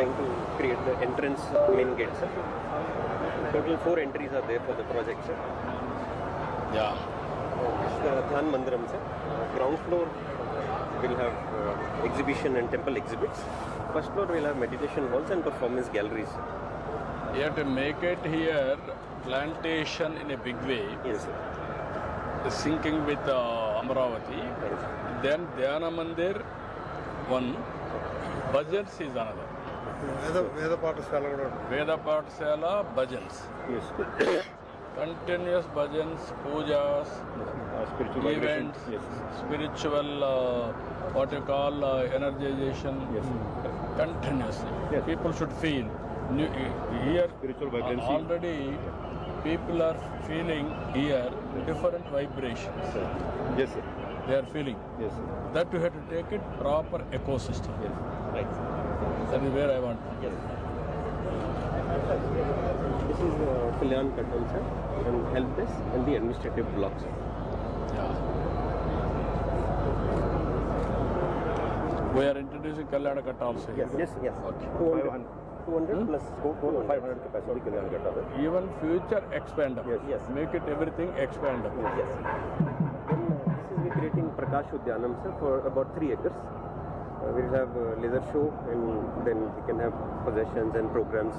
trying to create the entrance main gate, sir. Total four entries are there for the project, sir. Yeah. It's the Dhyan Mandiram, sir. Ground floor will have uh, exhibition and temple exhibits. First floor will have meditation halls and performance galleries. Sir. You have to make it here plantation in a big way, Yes, sir. syncing with uh, Amravati. Yes. Then Dhyana Mandir, one. Bhajans is another. వేద వేద పాఠశాల కూడా ఉంటుంది Veda Pathsala, Bhajans. Yes. Continuous Bhajans, pujas, Uh, spiritual events, vibration. Yes. spiritual, uh, what you call uh, energization, Yes. continuously. Yes. People should feel. New, here, Spiritual vibrancy. already people are feeling here different vibrations. Sir. Yes, sir. They are feeling. Yes, sir. That you have to take it proper ecosystem. Yes. Right. sir. That is where I want. Yes. This is uh, Kalyan Katal, sir, and help desk and the administrative block, sir. Yeah. We are introducing Kalyana Kat also. here. Yes, yes. Okay. 200, 200 plus 500 capacity Kalyan Katal. Even future expandable. Yes, yes. Make it everything expandable. Yes. Then Prakash Udyanam, sir, for about 3 acres. Uh, we'll have a laser show and then we can have possessions and programs.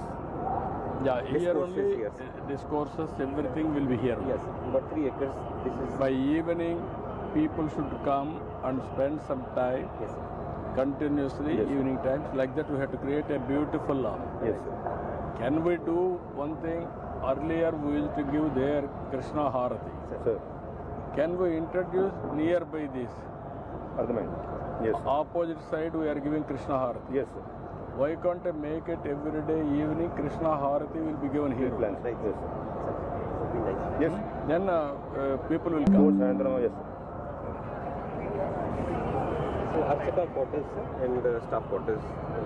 Yeah, here only yes. uh, discourses, everything will be here. Yes, about 3 acres. This is. By evening, people should come and spend some time Yes, continuously, Yes. evening times. Like that, we have to create a beautiful lawn. Yes, sir. Can we do one thing? Earlier, we used to give there Krishna Harati. Sir. Can we introduce nearby this? Yes. Opposite side we are giving Krishna Harati. Yes. Sir. Why can't I make it every day evening Krishna Harati will be given here? Plan. Right. Yes. Sir. Yes. Hmm? Then uh, uh, people will come. Yes, yes. So Archaka quarters and uh, staff quarters,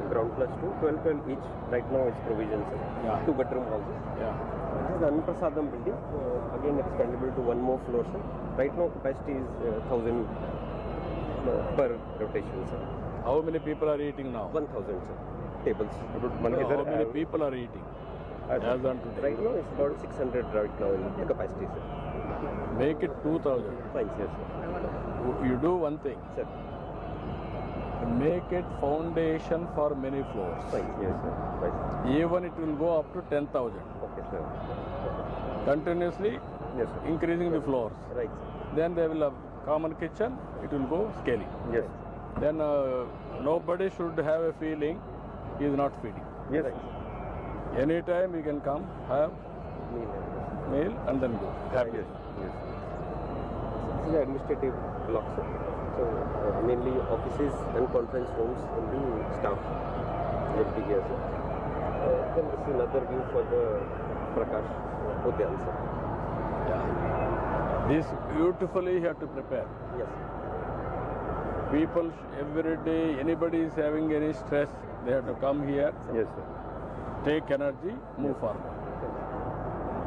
ground plus two, 12, each. Right now it's provisions. Yeah. Two bedroom houses. Yeah. This is Anprasadam building, uh, again expandable to one more floor, sir. Right now capacity is uh, 1000 uh, per rotation, sir. How many people are eating now? 1000, sir. Tables. No, how many people are eating? As on today. Right now it's about 600 right now in the capacity, sir. Make it 2000. Fine, sir. You do one thing. Sir, Make it foundation for many floors. fine, yes, sir. Right. Even it will go up to 10,000. Sir. Continuously Yes, sir. increasing the floors. Right, sir. Then they will have common kitchen. It will go scaling. Yes. Then uh, nobody should have a feeling he is not feeding. Yes. Anytime you can come, have meal and then go. Happy. Yes. Yes. This is the administrative block, sir. So uh, mainly offices and conference rooms and the staff will be here, sir. Then this is another view for the Prakash sir. Yeah. This beautifully you have to prepare. Yes. People every day, anybody is having any stress, they have to come here, Yes, sir. take energy, move forward.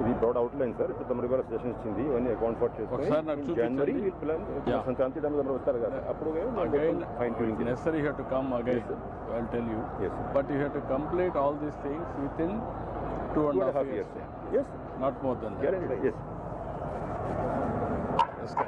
ఇది broad outline sir ఇప్పుడు తమరు కూడా suggestion ఇచ్చింది ఇవన్నీ account for ఒకసారి నాకు చేసుకొని జనవరి చూపించండి. Plan Yeah. సంక్రాంతి టైంలో తమరు వస్తారు కదా అప్పుడు Again, fine tuning necessary you have to come again. Yes, sir. I'll tell you. Yes, sir. But you have to complete all these things within two and a half years. Yes Not more than that. Guarantee yes Yes, sir.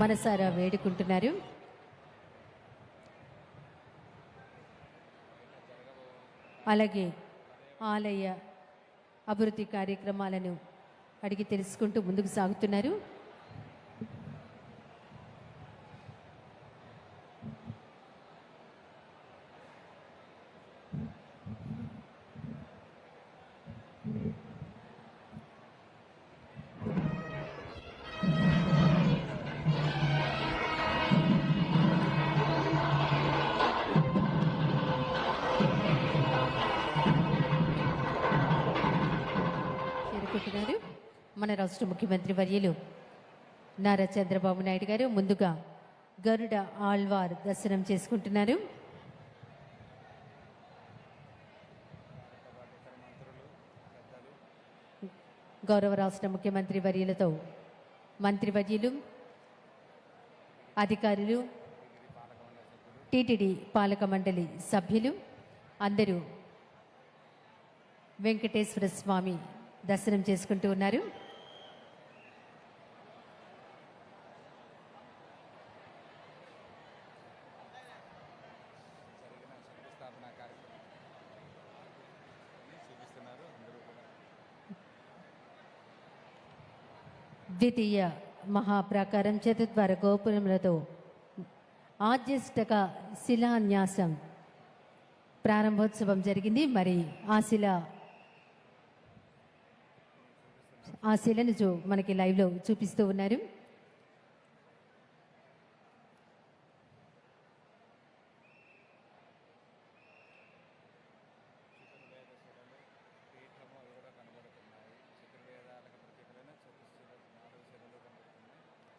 మనసారా వేడుకుంటున్నారు. అలాగే ఆలయ అభివృద్ధి కార్యక్రమాలను అడిగి తెలుసుకుంటూ ముందుకు సాగుతున్నారు. మన రాష్ట్ర ముఖ్యమంత్రి వర్యులు నారా చంద్రబాబు నాయుడు గారు ముందుగా గరుడ ఆళ్వార్ దర్శనం చేసుకుంటున్నారు. గౌరవ రాష్ట్ర ముఖ్యమంత్రి వర్యులతో మంత్రివర్యులు అధికారులు టీటీడీ పాలక మండలి సభ్యులు అందరూ వెంకటేశ్వర స్వామి దర్శనం చేసుకుంటూ ఉన్నారు. ద్వితీయ మహాప్రాకారం చతుద్వార గోపురములతో ఆద్యష్టక శిలాన్యాసం ప్రారంభోత్సవం జరిగింది. మరి ఆ శిల ఆ శిలను చూ మనకి లైవ్లో చూపిస్తూ ఉన్నారు.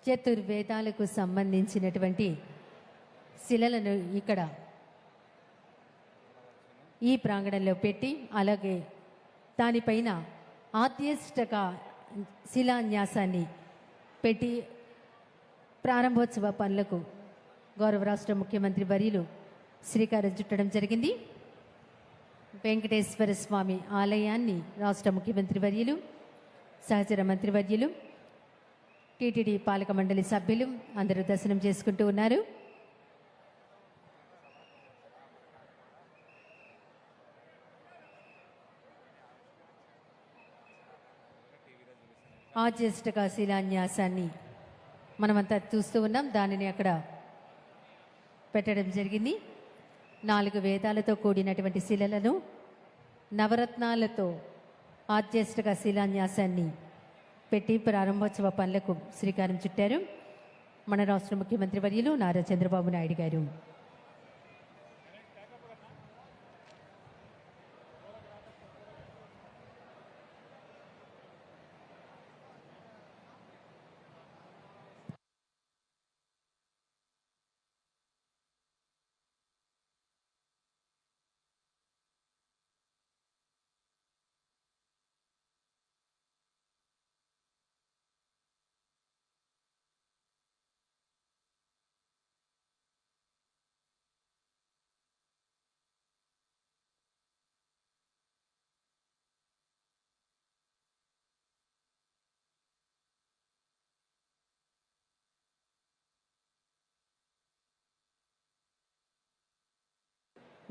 చతుర్వేదాలకు సంబంధించినటువంటి శిలలను ఇక్కడ ఈ ప్రాంగణంలో పెట్టి అలాగే దానిపైన ఆద్యష్టక శిలాన్యాసాన్ని పెట్టి ప్రారంభోత్సవ పనులకు గౌరవ రాష్ట్ర ముఖ్యమంత్రి వర్యులు శ్రీకారం చుట్టడం జరిగింది. వెంకటేశ్వర స్వామి ఆలయాన్ని రాష్ట్ర ముఖ్యమంత్రి వర్యులు సహచర మంత్రివర్యులు టీటీడీ పాలక మండలి సభ్యులు అందరూ దర్శనం చేసుకుంటూ ఉన్నారు. ఆజ్యేష్ఠక శిలాన్యాసాన్ని మనమంతా చూస్తూ ఉన్నాం. దానిని అక్కడ పెట్టడం జరిగింది. నాలుగు వేదాలతో కూడినటువంటి శిలలను నవరత్నాలతో ఆజ్యేష్ఠక శిలాన్యాసాన్ని పెట్టి ప్రారంభోత్సవ పనులకు శ్రీకారం చుట్టారు. మన రాష్ట్ర ముఖ్యమంత్రి వర్యులు నారా చంద్రబాబు నాయుడు గారు.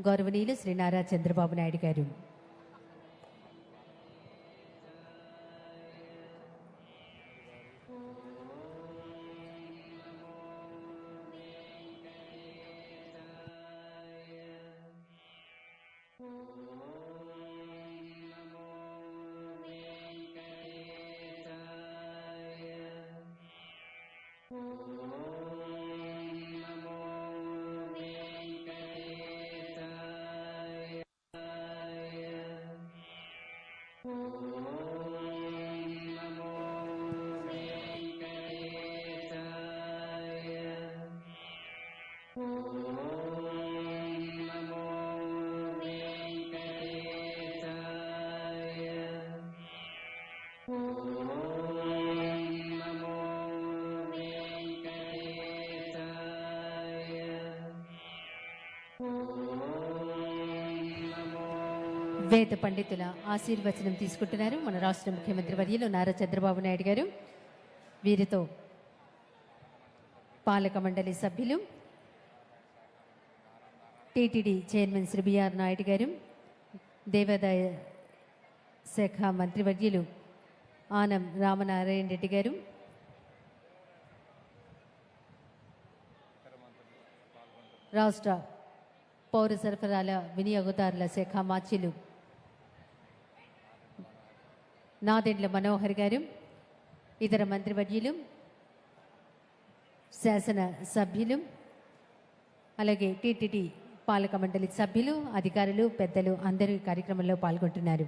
గౌరవనీయులు శ్రీ నారా చంద్రబాబు నాయుడు గారు. వేద పండితుల ఆశీర్వచనం తీసుకుంటున్నారు. మన రాష్ట్ర ముఖ్యమంత్రి వర్యులు నారా చంద్రబాబు నాయుడు గారు వీరితో పాలక మండలి సభ్యులు TTD chairman Shri B R Naidu garu దేవాదాయ శాఖ మంత్రివర్యులు ఆనం రామనారాయణ రెడ్డి గారు రాష్ట్ర పౌర సరఫరాల వినియోగదారుల శాఖ మాచ్యులు నాదెండ్ల మనోహర్ గారు ఇతర మంత్రివర్యులు శాసన సభ్యులు అలాగే టీటీడీ పాలక మండలి సభ్యులు అధికారులు పెద్దలు అందరూ ఈ కార్యక్రమంలో పాల్గొంటున్నారు.